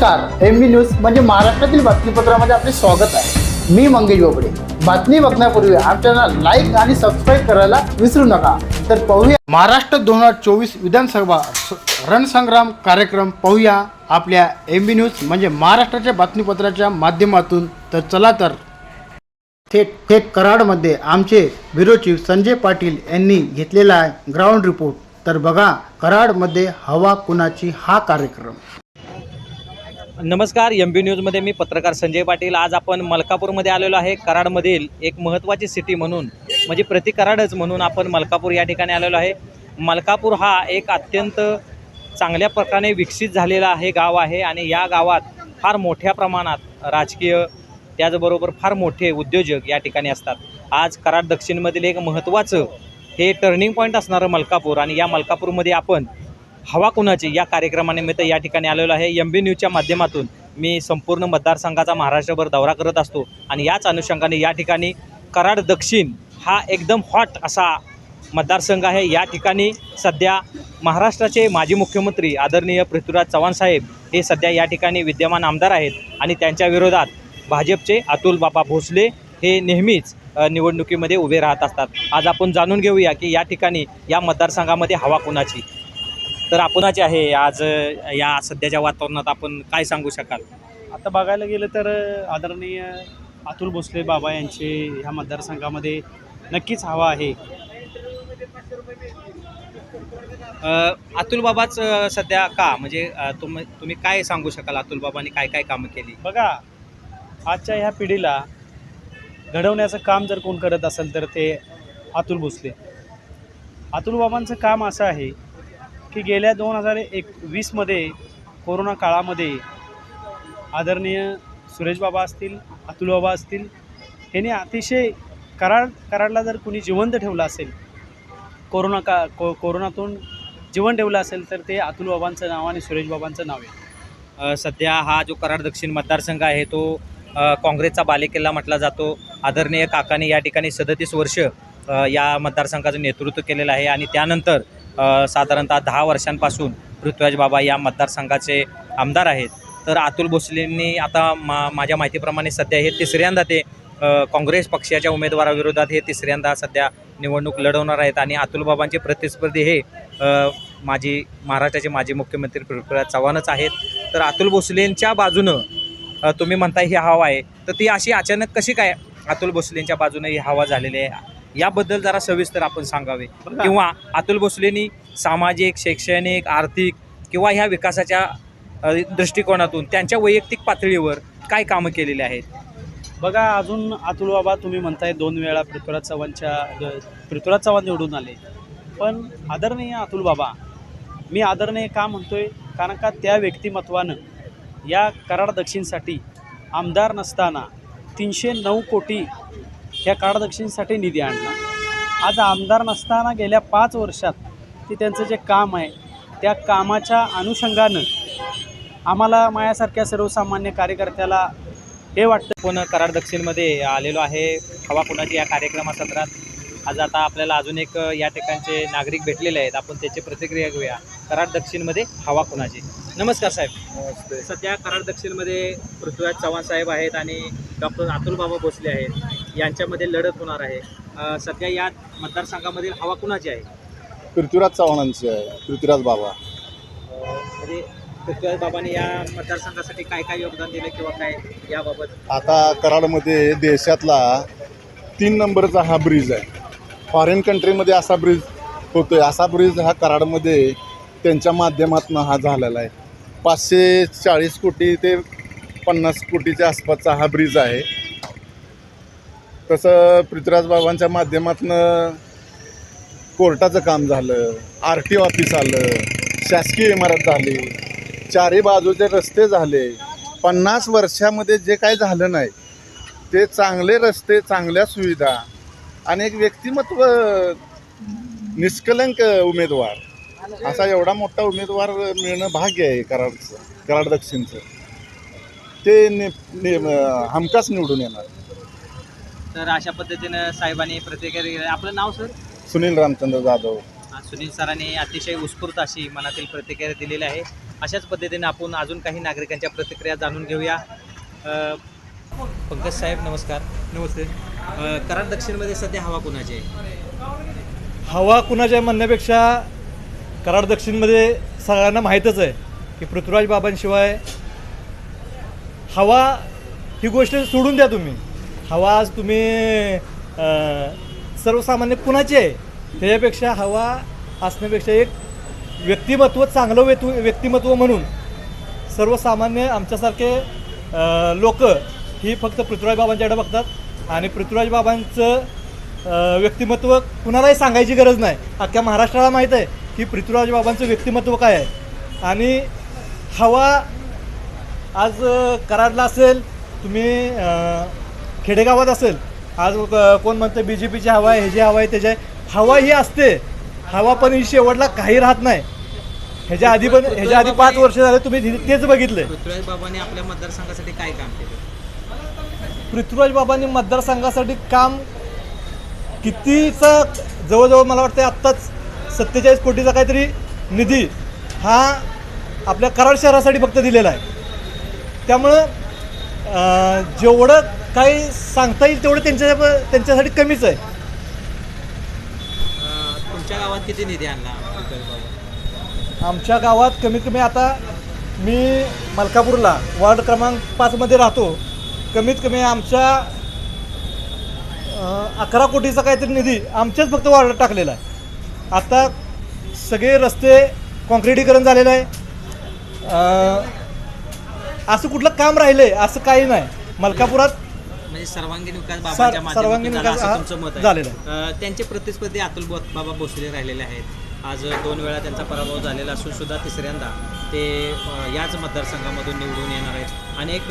नमस्कार एम बी न्यूज म्हणजे महाराष्ट्रातील बातमीपत्रामध्ये आपले स्वागत आहे. मी मंगेश बोबडे. बातमी बघण्यापूर्वी आमच्या लाईक आणि सबस्क्राईब करायला विसरू नका. तर पाहूया. महाराष्ट्र दोन हजार चोवीस विधानसभा रणसंग्राम कार्यक्रम पाहूया आपल्या एम बी न्यूज म्हणजे महाराष्ट्राच्या बातमीपत्राच्या माध्यमातून. तर चला तर. थेट थेट कराडमध्ये आमचे ब्युरो चीफ संजय पाटील यांनी घेतलेला आहे ग्राउंड रिपोर्ट तर बघा कराडमध्ये हवा कुणाची हा कार्यक्रम. नमस्कार एम बी न्यूजमध्ये मी पत्रकार संजय पाटील. आज आपण मलकापूरमध्ये आलेलो आहे. कराडमधील एक महत्त्वाची सिटी म्हणून म्हणजे प्रति कराडच म्हणून आपण मलकापूर या ठिकाणी आलेलो आहे. मलकापूर हा एक अत्यंत चांगल्या प्रकारे विकसित झालेला हे गाव आहे. आणि या गावात फार मोठ्या प्रमाणात राजकीय त्याचबरोबर फार मोठे उद्योजक या ठिकाणी असतात. आज कराड दक्षिणमधील एक महत्त्वाचं हे टर्निंग पॉईंट असणारं मलकापूर. आणि या मलकापूरमध्ये आपण हवा कुणाची? या कार्यक्रमानिमित्त या ठिकाणी आलेलो आहे. एम बी न्यूजच्या माध्यमातून मी संपूर्ण मतदारसंघाचा महाराष्ट्रभर दौरा करत असतो आणि याच अनुषंगाने या ठिकाणी कराड दक्षिण हा एकदम हॉट असा मतदारसंघ आहे. या ठिकाणी सध्या महाराष्ट्राचे माजी मुख्यमंत्री आदरणीय पृथ्वीराज चव्हाण साहेब हे सध्या या ठिकाणी विद्यमान आमदार आहेत आणि त्यांच्या विरोधात भाजपचे अतुल बाबा भोसले हे नेहमीच निवडणुकीमध्ये उभे राहत असतात. आज आपण जाणून घेऊया की या ठिकाणी या मतदारसंघामध्ये हवा कुणाची? तर आपणाची आहे आज या सध्याच्या वातावरणात आपण काय सांगू शकाल? आता बघायला गेलं तर आदरणीय अतुल भोसले बाबा यांचे ह्या मतदारसंघामध्ये नक्कीच हवा आहे. अतुल बाबाच सध्या का? म्हणजे अ, तुम्ही तुम्ही काय सांगू शकाल अतुल बाबांनी काय काय कामं केली? बघा आजच्या ह्या पिढीला घडवण्याचं काम जर कोण करत असेल तर ते अतुल भोसले. अतुल बाबांचं काम असं आहे की गेल्या दोन हजार एक वीसमध्ये कोरोना काळामध्ये आदरणीय सुरेशबाबा असतील अतुलबाबा असतील यांनी अतिशय कराड कराडला जर कुणी जिवंत ठेवलं असेल कोरोना का को कोरोनातून जीवन ठेवलं असेल तर ते अतुलबाबांचं नाव आणि सुरेशबाबांचं नाव आहे. सध्या हा जो कराड दक्षिण मतदारसंघ आहे तो काँग्रेसचा बालेकिल्ला म्हटला जातो. आदरणीय काकाने या ठिकाणी सदतीस वर्ष या मतदारसंघाचं नेतृत्व केलेलं आहे आणि त्यानंतर साधारणतः दहा वर्षांपासून पृथ्वीराज बाबा या मतदारसंघाचे आमदार आहेत. तर अतुल भोसलेंनी आता मा माझ्या माहितीप्रमाणे सध्या हे तिसऱ्यांदा ते काँग्रेस पक्षाच्या उमेदवाराविरोधात हे तिसऱ्यांदा सध्या निवडणूक लढवणार आहेत आणि अतुल बाबांचे प्रतिस्पर्धी हे माजी महाराष्ट्राचे माजी मुख्यमंत्री पृथ्वीराज चव्हाणच आहेत. तर अतुल भोसलेंच्या बाजूनं तुम्ही म्हणताय ही हवा आहे. तर ती अशी अचानक कशी काय अतुल भोसलेंच्या बाजूने ही हवा झालेली आहे? याबद्दल जरा सविस्तर आपण सांगावे. किंवा अतुल भोसलेंनी सामाजिक शैक्षणिक आर्थिक किंवा ह्या विकासाच्या दृष्टिकोनातून त्यांच्या वैयक्तिक पातळीवर काय कामं केलेली आहेत? बघा अजून अतुल बाबा तुम्ही म्हणताय दोन वेळा पृथ्वीराज चव्हाणच्या पृथ्वीराज चव्हाण निवडून आले. पण आदरणीय अतुल बाबा मी आदरणीय का म्हणतोय? कारण का त्या व्यक्तिमत्वानं या कराड दक्षिणसाठी आमदार नसताना तीनशे नऊ कोटी ह्या कराड दक्षिणसाठी निधी आणला. आज आमदार नसताना गेल्या पाच वर्षात ते त्यांचं जे काम आहे त्या कामाच्या अनुषंगानं आम्हाला माझ्यासारख्या सर्वसामान्य कार्यकर्त्याला हे वाटतं. आपण कराड दक्षिणमध्ये आलेलो आहे. हवा कुणाची या कार्यक्रमासत्रात आज आता आपल्याला अजून एक या ठिकाणचे नागरिक भेटलेले आहेत. आपण त्याची प्रतिक्रिया घेऊया. कराड दक्षिणमध्ये हवा कुणाची? नमस्कार साहेब. सध्या कराड दक्षिणमध्ये पृथ्वीराज चव्हाण साहेब आहेत आणि डॉक्टर अतुल बाबा भोसले आहेत. यांच्यामध्ये लढत होणार आहे. सध्या या मतदारसंघामध्ये हवा कुणाची आहे? पृथ्वीराज चव्हाणांची आहे. पृथ्वीराज बाबा. म्हणजे पृथ्वीराज बाबांनी या मतदारसंघासाठी काय काय योगदान दिलं किंवा काय याबाबत? आता कराडमध्ये देशातला तीन नंबरचा हा ब्रिज आहे. फॉरेन कंट्रीमध्ये असा ब्रिज होतो आहे असा ब्रिज हा कराडमध्ये त्यांच्या माध्यमातून हा झालेला आहे. पाचशे चाळीस कोटी ते पन्नास कोटीच्या आसपासचा हा ब्रिज आहे. तसं पृथ्वीराज बाबांच्या माध्यमातून कोर्टाचं काम झालं आर टी ऑफिस आलं शासकीय इमारत झाली चारी बाजूचे रस्ते झाले. पन्नास वर्षामध्ये जे काय झालं नाही ते चांगले रस्ते चांगल्या सुविधा आणि एक व्यक्तिमत्व निष्कलंक उमेदवार. असा एवढा मोठा उमेदवार मिळणं भाग्य आहे कराडचं कराड दक्षिणचं. ते ने, ने हमखास निवडून येणार. तर अशा पद्धतीनं साहेबांनी प्रतिक्रिया दिली. आपलं नाव सर? सुनील रामचंद्र जाधव. सुनील सरांनी अतिशय उत्स्फूर्त अशी मनातील प्रतिक्रिया दिलेली आहे. अशाच पद्धतीने आपण अजून काही नागरिकांच्या प्रतिक्रिया जाणून घेऊया. पंकज साहेब नमस्कार. नमस्ते. कराड दक्षिणमध्ये सध्या हवा कुणाची आहे? हवा कुणाच्या म्हणण्यापेक्षा कराड दक्षिणमध्ये सगळ्यांना माहीतच आहे की पृथ्वीराज बाबांशिवाय हवा ही गोष्ट सोडून द्या तुम्ही. हवा आज तुम्ही सर्वसामान्य कुणाची आहे? त्याच्यापेक्षा हवा असण्यापेक्षा एक व्यक्तिमत्व चांगलं व्यक् व्यक्तिमत्व म्हणून सर्वसामान्य आमच्यासारखे लोक ही फक्त पृथ्वीराजबाबांच्याकडे बघतात. आणि पृथ्वीराज बाबांचं व्यक्तिमत्व कुणालाही सांगायची गरज नाही. अख्ख्या महाराष्ट्राला माहीत आहे की पृथ्वीराज बाबांचं व्यक्तिमत्व काय आहे. आणि हवा आज करारला कराडला असेल तुम्ही खेडेगावात असेल. आज कोण म्हणतं बी जे पीची हवा आहे ह्याची हवा आहे त्याची आहे. हवा ही असते. हवा पण ही शेवटला काही राहत नाही. ह्याच्या आधी पण ह्याच्या आधी पाच वर्ष झाले तुम्ही तेच बघितलं पृथ्वीराज बाबांनी आपल्या मतदारसंघासाठी काय काम केलं? पृथ्वीराज बाबांनी मतदारसंघासाठी काम कितीचा जवळजवळ मला वाटतं आत्ताच सत्तेचाळीस कोटीचा काहीतरी निधी हा आपल्या कराड शहरासाठी फक्त दिलेला आहे. त्यामुळं जेवढं काही सांगता येईल तेवढं त्यांच्या त्यांच्यासाठी कमीच आहे. तुमच्या गावात किती निधी आणला आमच्या गावात कमीत कमी आता मी मलकापूरला वार्ड क्रमांक पाचमध्ये राहतो. कमीत कमी आमच्या अकरा कोटीचा काहीतरी निधी आमच्याच फक्त वार्डात टाकलेला आहे. आता सगळे रस्ते कॉन्क्रिटीकरण झालेलं आहे. असं कुठलं काम राहिलं आहे असं काही नाही. मलकापुरात म्हणजे सर्वांगीण विकास बाबांच्या माध्यमातून सर्वांगीण झाला विकास असं हा तुमचं मत आहे. झालेला अ, त्यांचे प्रतिस्पर्धी अतुल बो- बाबा भोसले राहिलेले आहेत. आज दोन वेळा त्यांचा पराभव झालेला असून सुद्धा तिसऱ्यांदा ते अ, याच मतदारसंघामधून निवडून येणार आहेत. अनेक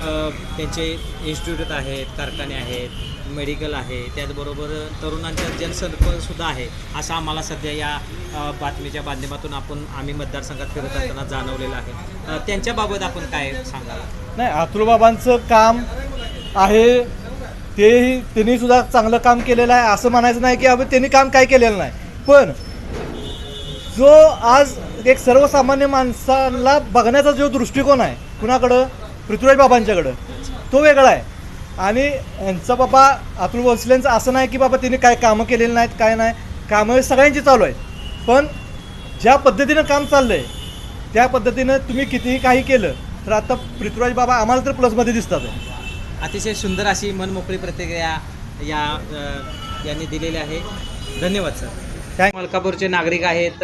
अ, त्यांचे इन्स्टिट्यूट आहेत कारखाने आहेत मेडिकल आहे त्याचबरोबर तरुणांचा जनसंपर्क सुद्धा आहे असं आम्हाला सध्या या अ, बातमीच्या माध्यमातून आपण आम्ही मतदारसंघात फिरत असताना जाणवलेलं आहे. अ, त्यांच्याबाबत आपण काय सांगाल? नाही अतुलबाबांचं काम आहे. तेही त्यांनी सुद्धा चांगलं काम केलेलं आहे. असं म्हणायचं नाही की अबे त्यांनी काम काय केलेलं नाही. पण जो आज एक सर्वसामान्य माणसाला बघण्याचा जो दृष्टिकोन आहे कुणाकडं? पृथ्वीराज बाबांच्याकडं. तो वेगळा आहे. आणि यांचा बाबा अतुल भोसलेंचं असं नाही की बाबा त्यांनी काय कामं केलेली नाहीत काय नाही. कामं सगळ्यांची चालू आहेत. पण ज्या पद्धतीनं काम चाललं आहे त्या पद्धतीनं तुम्ही कितीही काही केलं तर आता पृथ्वीराज बाबा आम्हाला तर प्लसमध्ये दिसतात. आहे अतिशय सुंदर अशी मनमोकळी प्रतिक्रिया या यांनी दिलेली आहे. धन्यवाद सर. Thank- मलकापूरचे नागरिक आहेत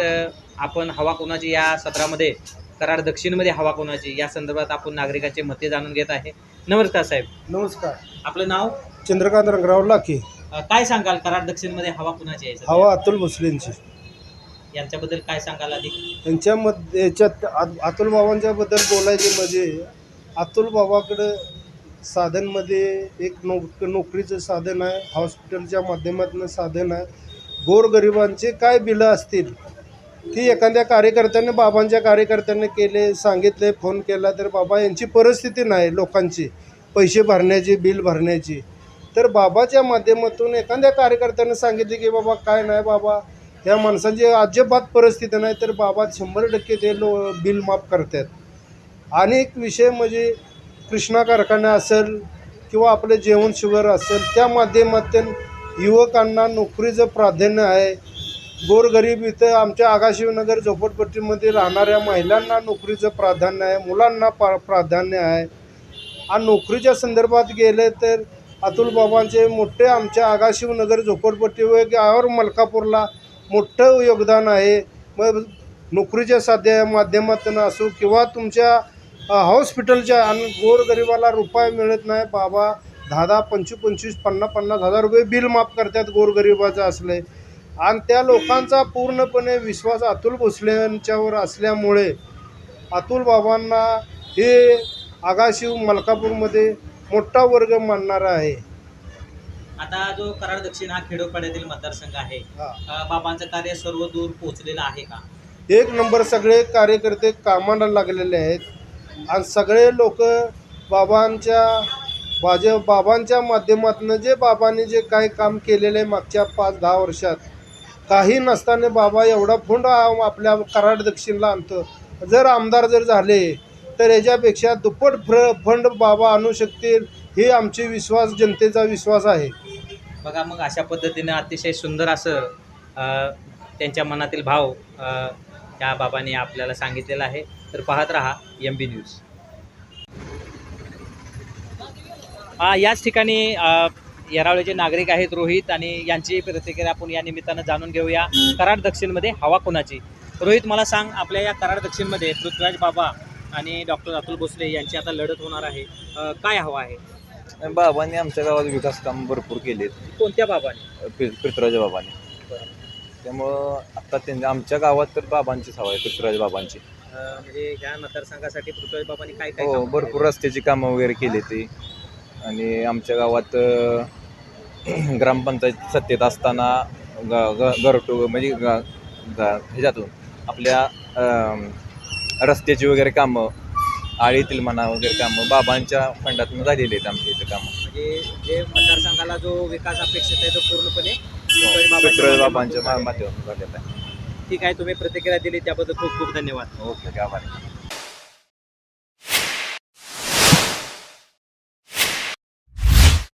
आपण हवा कोणाची या सत्रामध्ये कराड दक्षिणमध्ये हवा कोणाची या संदर्भात आपण नागरिकांचे मते जाणून घेत आहे. नमस्कार साहेब. नमस्कार. आपलं नाव? चंद्रकांत रंगराव लाखे. काय सांगाल कराड दक्षिणमध्ये हवा कोणाची आहे? हवा अतुल भोसलेंची. यांच्याबद्दल काय सांगाल अधिक यांच्यामध्ये याच्यात अतुल बाबांच्याबद्दल बोलायचे म्हणजे अतुल बाबाकडं साधनमध्ये एक नोक नोकरीचं साधन आहे हॉस्पिटलच्या माध्यमातून साधन आहे. गोरगरिबांचे काय बिलं असतील? ती एखाद्या कार्यकर्त्याने बाबांच्या कार्यकर्त्यांनी केले सांगितले फोन केला तर बाबा यांची परिस्थिती नाही लोकांची. पैसे भरण्याची बिल भरण्याची. तर बाबाच्या माध्यमातून एखाद्या कार्यकर्त्याने सांगितले की बाबा काय नाही बाबा या माणसांची अजिबात परिस्थिती नाही. तर बाबा शंभर टक्के ते लो बिल माफ करतात. आणि एक विषय म्हणजे कृष्णा कारखाना असेल किंवा आपलं जेवण शुगर असेल त्या माध्यमातून युवकांना नोकरीचं प्राधान्य आहे. गोरगरीब इथं आमच्या आगाशिवनगर झोपडपट्टीमध्ये राहणाऱ्या महिलांना नोकरीचं प्राधान्य आहे मुलांना पा प्राधान्य आहे. आणि नोकरीच्या संदर्भात गेले तर अतुल बाबांचे मोठे आमच्या आगाशिवनगर झोपडपट्टी व मलकापूरला मोठं योगदान आहे. मग नोकरीच्या साध्या माध्यमातून असो किंवा तुमच्या हॉस्पिटलच्या आणि गोरगरिबाला रुपये मिळत नाही. बाबा दहा दहा पंचवीस पंचवीस पन्नास पन्नास हजार रुपये बिल माफ करतात गोरगरिबाचं असले. आणि त्या लोकांचा पूर्णपणे विश्वास अतुल भोसलेंच्यावर असल्यामुळे अतुल बाबांना हे आगाशिव मलकापूरमध्ये मोठा वर्ग मानणारा आहे. आता जो कराड दक्षिण हा खेडोपाड्यातील मतदारसंघ आहे बाबांचं कार्य सर्व दूर पोहोचलेलं आहे का? एक नंबर सगळे कार्यकर्ते कामाला लागलेले आहेत. आणि सगळे लोक बाबांच्या बाजे बाबांच्या माध्यमातून जे बाबांनी जे काही काम केलेलं आहे मागच्या पाच दहा वर्षात काही नसताना बाबा एवढा फंड आपल्या कराड दक्षिणला आणतो. जर आमदार जर झाले तर याच्यापेक्षा दुप्पट फ्र फंड बाबा आणू शकतील हे आमची विश्वास जनतेचा विश्वास आहे. बघा मग अशा पद्धतीनं अतिशय सुंदर असं त्यांच्या मनातील भाव त्या बाबांनी आपल्याला सांगितलेला आहे. तर पाहत राहा एम बी न्यूज हा याच ठिकाणी येरावळेचे नागरिक आहेत रोहित आणि यांची प्रतिक्रिया आपण या निमित्तानं जाणून घेऊया. कराड दक्षिणमध्ये हवा कोणाची? रोहित मला सांग आपल्या या कराड दक्षिणमध्ये पृथ्वीराज बाबा आणि डॉक्टर अतुल भोसले यांची आता लढत होणार आहे. काय हवा आहे? बाबांनी आमच्या गावात विकास काम भरपूर केलेत. कोणत्या बाबाने? पृथ्वीराज बाबांनी. त्यामुळं आता त्यांच्या आमच्या गावात तर बाबांचीच हवा आहे पृथ्वीराज बाबांची. अ, म्हणजे ह्या मतदारसंघासाठी पृथ्वीराज बाबांनी काय काय हो कामं भरपूर रस्त्याची कामं वगैरे केली ती. आणि आमच्या गावात अं, ग्रामपंचायत सत्तेत असताना ग ग गरटू म्हणजे ग ग- ह्याच्यातून आपल्या रस्त्याची वगैरे कामं आळीतील म्हणा वगैरे कामं बाबांच्या फंडातून झालेली आहेत आमच्या इथं कामं. म्हणजे जे मतदारसंघाला जो विकास अपेक्षित आहे तो पूर्णपणे पृथ्वीराज बाबांच्या मा- माध्यमातून झालेला आहे. ठीक आहे तुम्ही प्रतिक्रिया दिली त्याबद्दल खूप खूप धन्यवाद. ओके आभार.